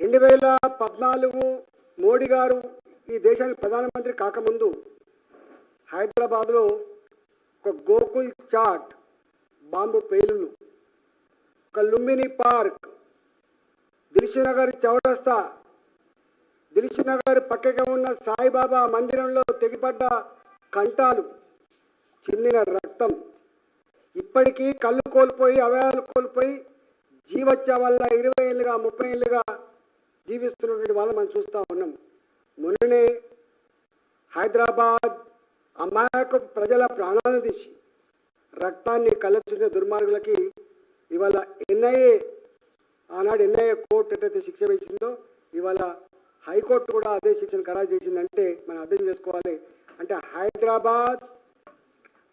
రెండు వేల పద్నాలుగు మోడీ గారు ఈ దేశానికి ప్రధానమంత్రి కాకముందు హైదరాబాద్లో ఒక గోకుల్ చాట్ బాంబు పేలులు ఒక లుంబిని పార్క్ దిల్సునగర్ చౌరస్తా దిల్సునగర్ పక్కగా ఉన్న సాయిబాబా మందిరంలో తెగిపడ్డ కంటాలు చిమ్మిన రక్తం. ఇప్పటికీ కళ్ళు కోల్పోయి అవయాలు కోల్పోయి జీవచ్చ వల్ల ఇరవై ఏళ్ళుగా ముప్పై ఏళ్ళుగా జీవిస్తున్నటువంటి వాళ్ళు మనం చూస్తూ ఉన్నాం. మొన్ననే హైదరాబాద్ అమాయక ప్రజల ప్రాణాలను తీసి రక్తాన్ని కళ్ళ చూసిన దుర్మార్గులకి ఇవాళ ఎన్ఐఏ ఆనాడు ఎన్ఐఏ కోర్టు ఎట్టయితే శిక్ష వేసిందో ఇవాళ హైకోర్టు కూడా అదే శిక్షను ఖరారు చేసిందంటే మనం అర్థం చేసుకోవాలి. అంటే హైదరాబాద్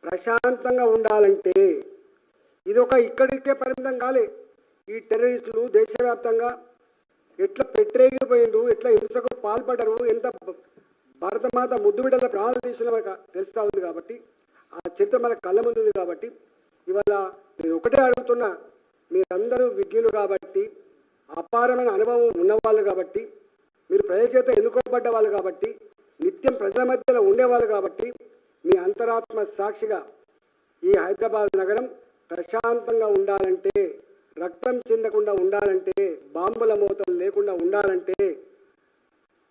ప్రశాంతంగా ఉండాలంటే ఇది ఒక ఇక్కడికే పరిమితం కాలే. ఈ టెర్రరిస్టులు దేశవ్యాప్తంగా ఎట్లా పెట్టరేగిపోయిండు ఎట్లా హింసకు పాల్పడరు ఎంత భ- భారతమాత ముద్దు బిడ్డల ప్రాణాలు తీసిన తెలుస్తా తెలుస్తూ ఉంది కాబట్టి ఆ చరిత్ర మన కళ్ళ ముందుంది కాబట్టి ఇవాళ నేను ఒకటే అడుగుతున్నా మీరందరూ విజ్ఞులు కాబట్టి అపారమైన అనుభవం ఉన్నవాళ్ళు కాబట్టి మీరు ప్రజల చేత ఎన్నుకోబడ్డ వాళ్ళు కాబట్టి నిత్యం ప్రజల మధ్యలో ఉండేవాళ్ళు కాబట్టి మీ అంతరాత్మ సాక్షిగా ఈ హైదరాబాద్ నగరం ప్రశాంతంగా ఉండాలంటే రక్తం చెందకుండా ఉండాలంటే బాంబుల మూతలు లేకుండా ఉండాలంటే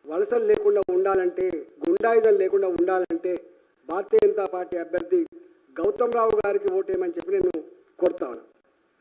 వలసలు లేకుండా ఉండాలంటే గుండాయుధం లేకుండా ఉండాలంటే భారతీయ జనతా పార్టీ అభ్యర్థి గౌతమ్ రావు గారికి ఓటేయమని చెప్పి నేను కోరుతా ఉన్నాను.